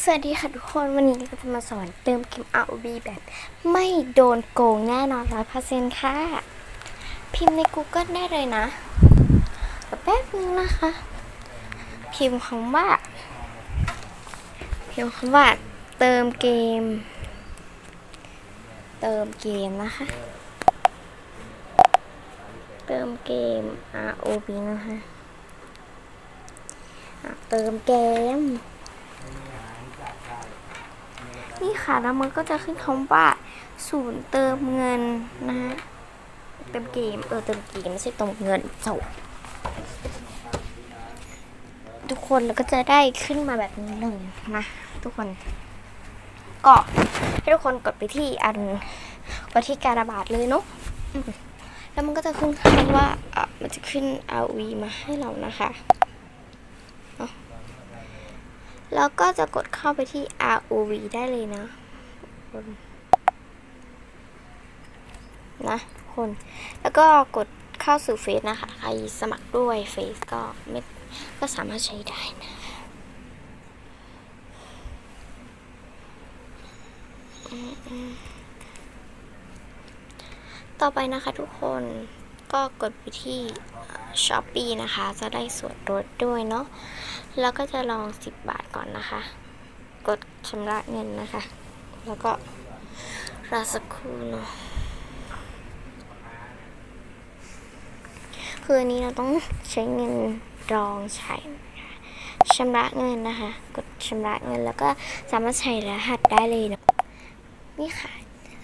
สวัสดีค่ะทุกคนวันนี้เราจะมาสอนเติมเกม ROV แบบไม่โดนโกงแน่นอนร้อยเปอร์เซ็นต์ค่ะ พิมพ์ใน Google ได้เลยนะแป๊บนึงนะคะ พิมพ์คำว่า พิมพ์คำว่า เติมเกม เติมเกมนะคะ เติมเกม ROV นะคะ เติมเกม นี่ค่ะแล้วมันก็จะขึ้นคำว่าศูนย์เติมเงินนะฮะเติมเกมเออเติมเกมไม่ใช่เติมเงินจบทุกคนแล้วก็จะได้ขึ้นมาแบบนี้เลยนะทุกคน ก็ให้ทุกคนกดไปที่อันกดที่การระบาดเลยเนาะแล้วมันก็จะขึ้นคำว่าอะมันจะขึ้น RV มาให้เรานะคะ แล้วก็จะกดเข้าไปที่ ROV ได้เลยนะนะทุกคน แล้วก็กดเข้าสู่เฟซนะคะ ใครสมัครด้วยเฟซก็ไม่ก็สามารถใช้ได้นะต่อไปนะคะทุกคน ก็กดไปที่ช้อปปีนะคะ จะได้ส่วนลดด้วยเนาะ แล้วก็จะลอง 10 บาทก่อนนะคะ กดชำระเงินนะคะ แล้วก็รอสักครู่เนาะ คืออันนี้เราต้องใช้เงินรองใช้นะคะชำระเงินนะคะ กดชำระเงินแล้วก็สามารถใช้รหัสได้เลยเนาะ นี่ค่ะ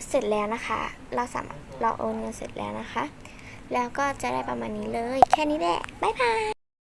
เสร็จแล้วนะคะ เราสามารถเราโอนเงินเสร็จแล้วนะคะ แล้วก็จะได้ประมาณนี้เลย แค่นี้แหละ บ๊ายบาย